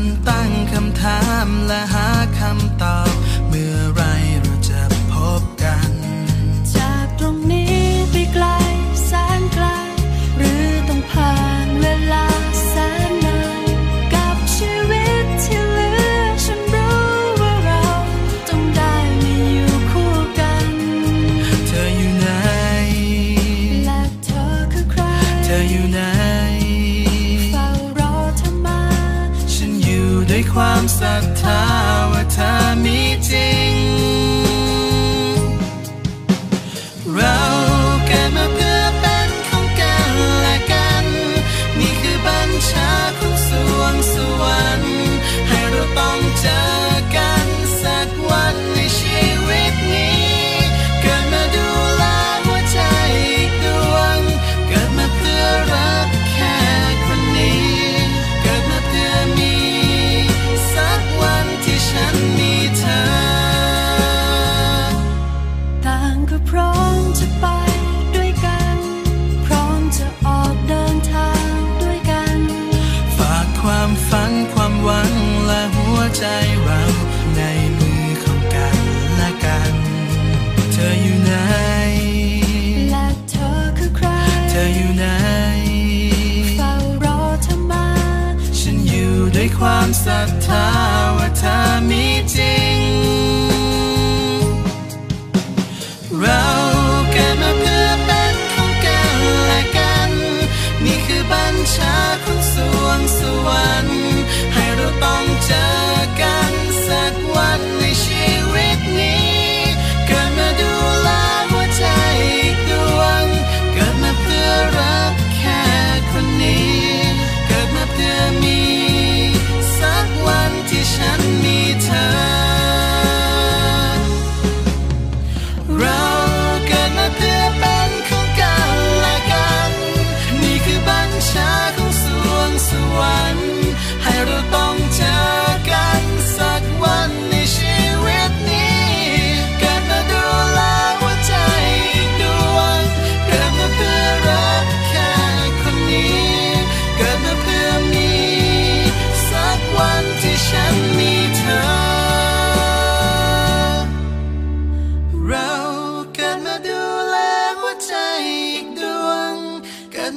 นตั้งคำถามและหาคำตอบ ด้วยความศรัทธาว่าเธอมีจริง และเธอคือใคร เธออยู่ไหน เฝ้ารอเธอมา ฉันอยู่ด้วยความศรัทธาว่าเธอมีจริง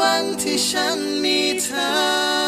วันที่ฉันมีเธอ